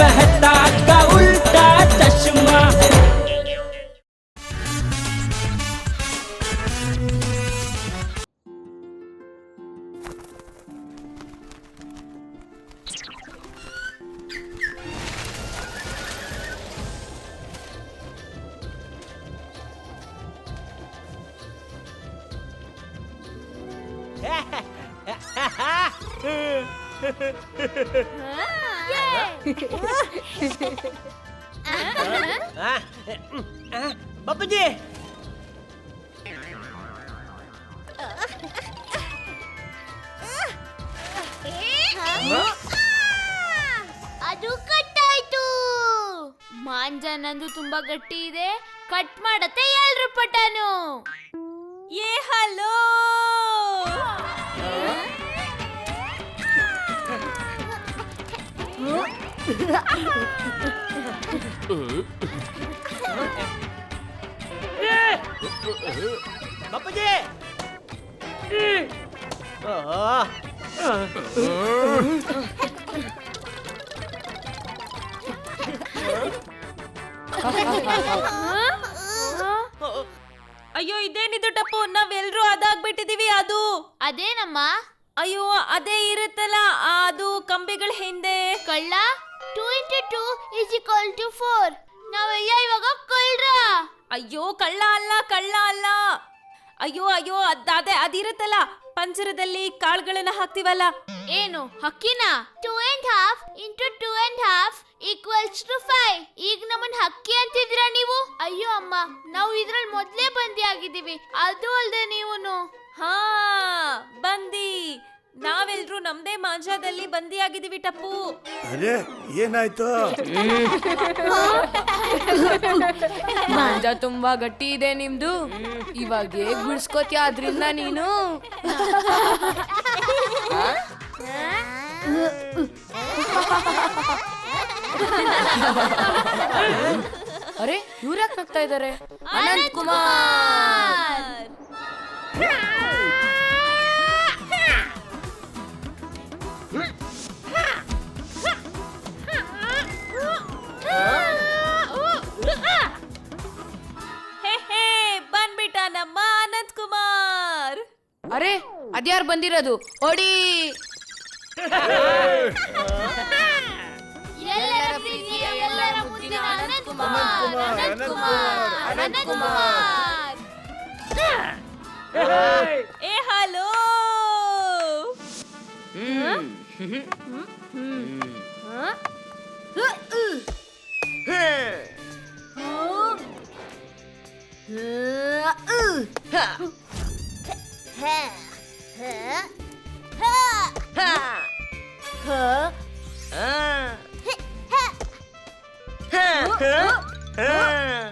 मेहता का उल्टा चश्मा ಬಪ್ಪುಜಿ ಅದು ಕಟ್ಟಾಯ್ತು. ಮಾಂಜ ನಂದು ತುಂಬಾ ಗಟ್ಟಿ ಇದೆ. ಕಟ್ ಮಾಡತ್ತೆ ಎಲ್ರು ಪಟಾನು. ಏ ಹಲೋ. ಬಪ್ಪುಜಿ ಅಯ್ಯೋ ಇದೇನಿದು ಟಪ್ಪು? ನಾವೆಲ್ಲರೂ ಅದಾಗ್ಬಿಟ್ಟಿದೀವಿ ಅದು. ಅದೇನಮ್ಮ? ಅಯ್ಯೋ ಅದೇ ಇರುತ್ತಲ್ಲ ಅದು ಕಂಬಿಗಳ ಹಿಂದೆ. ಕಳ್ಳ? Two into two is equal to four ನಾವಯ್ಯ ಇವಾಗ ಕಳ್ರ. ಅಯ್ಯೋ ಕಳ್ಳ ಅಲ್ಲ ಕಳ್ಳ ಅಲ್ಲ. ಅಯ್ಯೋ ಅಯ್ಯೋ ಅದ್ ಅದೇ ಅದಿರುತ್ತಲ್ಲ. ಪಂಜರದಲ್ಲಿ ಕಾಳುಗಳನ್ನ ಹಾಕ್ತಿವಲ್ಲ. ಏನು ಹಕ್ಕಿನ? Two and half into two and half equals to five ಈಗ ನಮ್ಮನ್ನ ಹಕ್ಕಿ ಅಂತಿದ್ರ ನೀವು? ಅಯ್ಯೋ ಅಮ್ಮ ನಾವು ಇದ್ರಲ್ಲಿ ಮೊದ್ಲೇ ಬಂದಿ ಆಗಿದ್ದೀವಿ ಅದು ಅಲ್ದೆ ನೀವುನು. ಹಾ ಬಂದಿ. ನಾವೆಲ್ರೂ ನಮ್ದೇ ಮಾಂಜಾದಲ್ಲಿ ಬಂದಿ ಆಗಿದೀವಿ ಟಪ್ಪು. ಅರೆ ಏನಾಯ್ತು? ಮಾಂಜ ತುಂಬಾ ಗಟ್ಟಿ ಇದೆ ನಿಮ್ದು. ಇವಾಗ ಹೇಗ್ ಬಿಡ್ಸ್ಕೋತ್ಯ ಅದ್ರಿಂದ ನೀನು? ಅರೆ ಇವ್ರ ಯಾಕೆ ಆಗ್ತಾ ಇದಾರೆ? ಅನಂತ್ ಕುಮಾರ್. ಅದ್ಯಾರು ಬಂದಿರೋದು? ಓಡಿ! ಎಲ್ಲರ ಪ್ರೀತಿಯ ಎಲ್ಲರ ಮುದ್ದಿನ ಅನಂತ್ ಕುಮಾರ್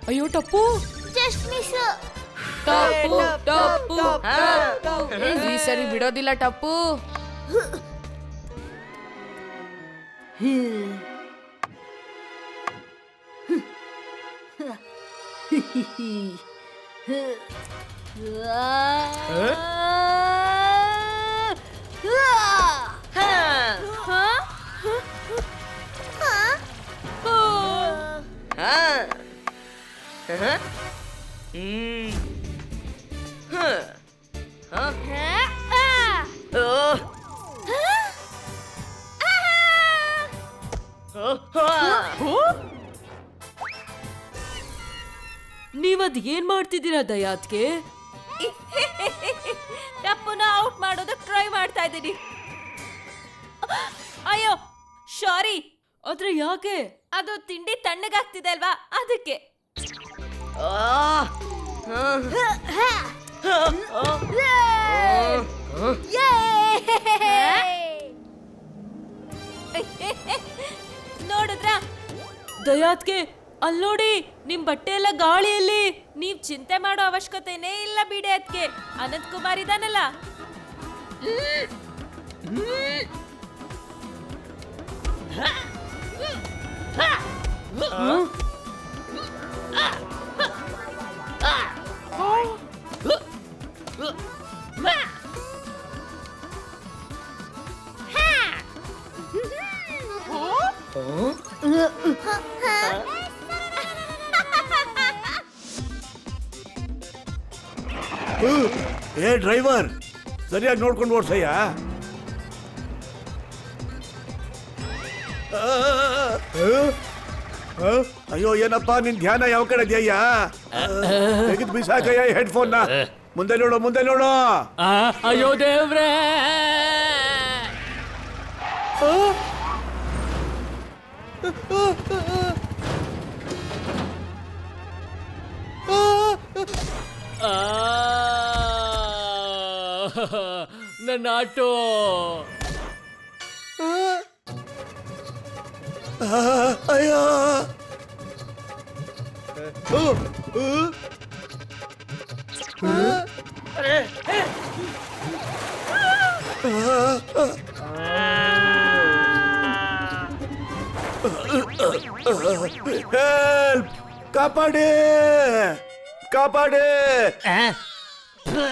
ಅಯ್ಯೋ ಟಪ್ಪು. Just miss. ಟಪ್ಪು ಟಪ್ಪು. ಈ ಸರಿ ಬಿಡೋದಿಲ್ಲ ಟಪ್ಪು. ನೀವದ್ ಏನ್ ಮಾಡ್ತಿದ್ದೀರಾ ದಯಾತ್ಗೆ? ತಪ್ಪನ್ನ ಔಟ್ ಮಾಡೋದಕ್ಕೆ ಟ್ರೈ ಮಾಡ್ತಾ ಇದ್ದೀನಿ. ಅಯ್ಯೋ ಸಾರಿ ಆದ್ರೆ ಯಾಕೆ? ಅದು ತಿಂಡಿ ತಣ್ಣಗಾಗ್ತಿದೆ ಅಲ್ವಾ? ಅದಕ್ಕೆ. ನೋಡಿದ್ರ? ದಯಾತ್ಗೆ ಅಲ್ಲಿ ನೋಡಿ ನಿಮ್ ಬಟ್ಟೆ ಎಲ್ಲ ಗಾಳಿಯಲ್ಲಿ. ನೀವ್ ಚಿಂತೆ ಮಾಡೋ ಅವಶ್ಯಕತೆನೇ ಇಲ್ಲ ಬಿಡಿ ಅದ್ಕೆ. ಅನಂತ್ ಕುಮಾರ್ ಇದಾನಲ್ಲ. ಹಾ? ಡ್ರೈವರ್ ಸರಿಯಾಗಿ ನೋಡ್ಕೊಂಡು ಓಡ್ಸಯ್ಯ ಅಯ್ಯೋ ಏನಪ್ಪ ನಿನ್ ಧ್ಯಾನ ಯಾವ ಕಡೆ ಇದೆಯಯ್ಯ ತೆಗೆದು ಬಿಸಾಕಯ್ಯ ಹೆಡ್ಫೋನ್ ಮುಂದೆ ನೋಡು ಮುಂದೆ ನೋಡು ಅಯ್ಯೋ ದೇವ್ರೇ ಆ, ನನ್ನ ಆಟೋ ಆ, ಅಯ್ಯೋ ಆ, ಆ. ಹೆಲ್ಪ್ ಕಾಪಾಡಿ ಕಾಪಾಡಿ ಆ? ಥು,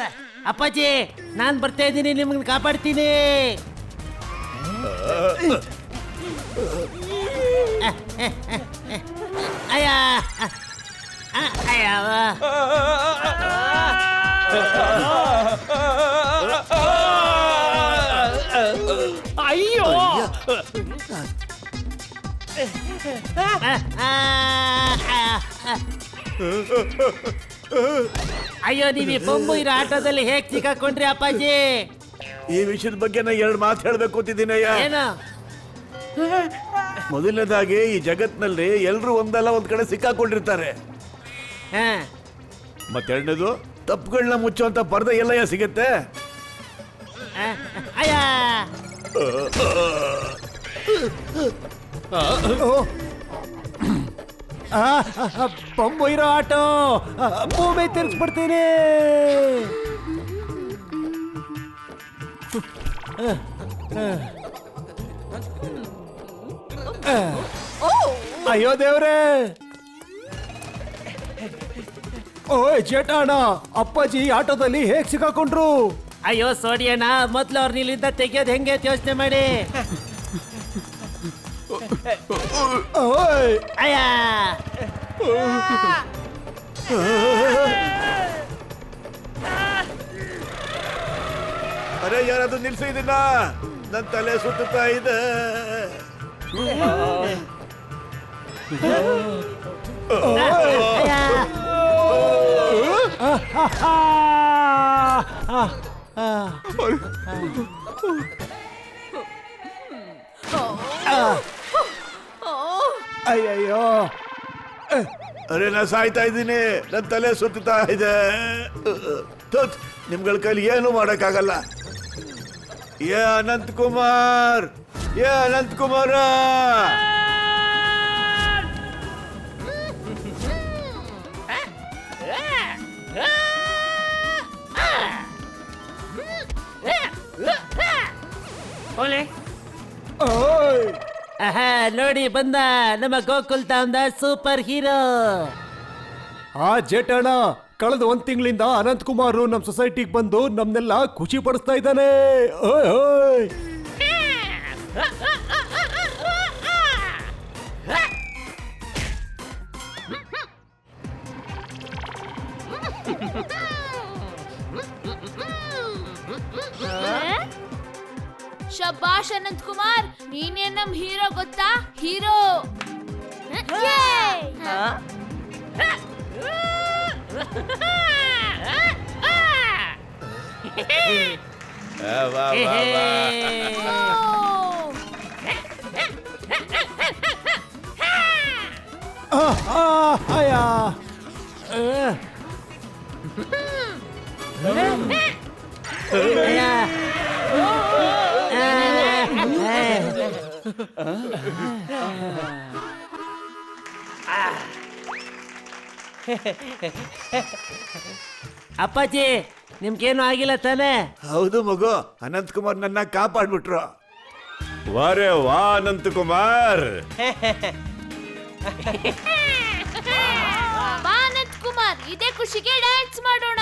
ಅಪ್ಪಾಜಿ ನಾನ್ ಬರ್ತಾ ಇದ್ದೀನಿ ನಿಮ್ಮನ್ನ ಕಾಪಾಡ್ತೀನಿ. ಅಯ್ಯ ಆ, ಅಯ್ಯ ಅಯ್ಯೋ! ಆ, ಆ, ಆ, ಆ. ಅಯ್ಯೋ ನೀವು ಈ ಬೊಂಬು ಇರೋ ಆಟೋದಲ್ಲಿ ಹೇಗ್ ಸಿಕ್ಕಾಕೊಂಡ್ರಿ ಅಪ್ಪಾಜಿ? ಈ ವಿಷಯದ ಬಗ್ಗೆ ನಾ ಎರಡು ಮಾತು ಹೇಳ್ಬೇಕು ಅಂತಿದ್ದೀನಯ್ಯ ಏನು? ಮೊದಲನೇದಾಗಿ ಈ ಜಗತ್ನಲ್ಲಿ ಎಲ್ರು ಒಂದಲ್ಲ ಒಂದ್ ಕಡೆ ಸಿಕ್ಕಾಕೊಂಡಿರ್ತಾರೆ. ಮತ್ತೆ ಮತ್ತೆರಡನೇದು ತಪ್ಪುಗಳನ್ನ ಮುಚ್ಚುವಂತ ಪರ್ದೆ ಎಲ್ಲಯ್ಯ ಸಿಗತ್ತೆ. ಅಯ್ಯ. ಬೊಂಬು ಇರೋ ಆಟೋ ಆ, ಭೂಮಿ ತಿರ್ಗಿಸ್ಬಿಡ್ತೀನಿ. ಅಯ್ಯೋ ದೇವ್ರೆ. ಓ ಜೇಟಾಣ ಅಪ್ಪಾಜಿ ಆಟೋದಲ್ಲಿ ಹೇಗ್ ಸಿಕ್ಕಾಕೊಂಡ್ರು? ಅಯ್ಯೋ ಸೋಡಿಯಣ್ಣ ಮೊದ್ಲು ಅವ್ರ ಇಲ್ಲಿಂದ ತೆಗಿಯೋದು ಹೆಂಗೆ ಯೋಚನೆ ಮಾಡಿ. ಓಯ್ ಅಯ್ಯ ಅರೆ ಯಾರಾದ್ರೂ ನಿಲ್ಸಿ ಇದನ್ನ ನನ್ ತಲೆ ಸುತ್ತುತ್ತಾ ಇದೆ ಅಯ್ಯ ಅಯ್ಯಯ್ಯೋ. ಅರೆ ನಾ ಸಾಯ್ತಾ ಇದ್ದೀನಿ. ನನ್ನ ತಲೆ ಸುತ್ತಾ ಇದೆ. ನಿಮ್ಗಳ ಕೈಲಿ ಏನು ಮಾಡೋಕ್ಕಾಗಲ್ಲ. ಏ ಅನಂತ್ ಕುಮಾರ್ ಏ ಅನಂತ್ ಕುಮಾರ ಓಯ್. ಆಹಾ, ನೋಡಿ ಬಂದ ನಮ್ಮ ಗೋಕುಲ್ ತಾಂದ ಸೂಪರ್ ಹೀರೋ. ಆ ಜೇಟಣ್ಣ ಕಳೆದ ಒಂದ್ ತಿಂಗಳಿಂದ ಅನಂತ್ ಕುಮಾರ್ ನಮ್ ಸೊಸೈಟಿಗೆ ಬಂದು ನಮ್ನೆಲ್ಲ ಖುಷಿ ಪಡಿಸ್ತಾ ಇದ್ದಾನೆ. ಓಯ್ ಓಯ್. 그럼 히로 걷자 히로. 아. 예! 아, 아, 아야. 야. ಅಪ್ಪಾಜಿ ನಿಮ್ಗೇನು ಆಗಿಲ್ಲ ತಾನೇ? ಹೌದು ಮಗು ಅನಂತ್ ಕುಮಾರ್ ನನ್ನ ಕಾಪಾಡ್ಬಿಟ್ರು. ವಾರೆ ವಾ ಅನಂತ್ ಕುಮಾರ್ ಬಾ ಅನಂತ್ ಕುಮಾರ್ ಇದೇ ಖುಷಿಗೆ ಡ್ಯಾನ್ಸ್ ಮಾಡೋಣ.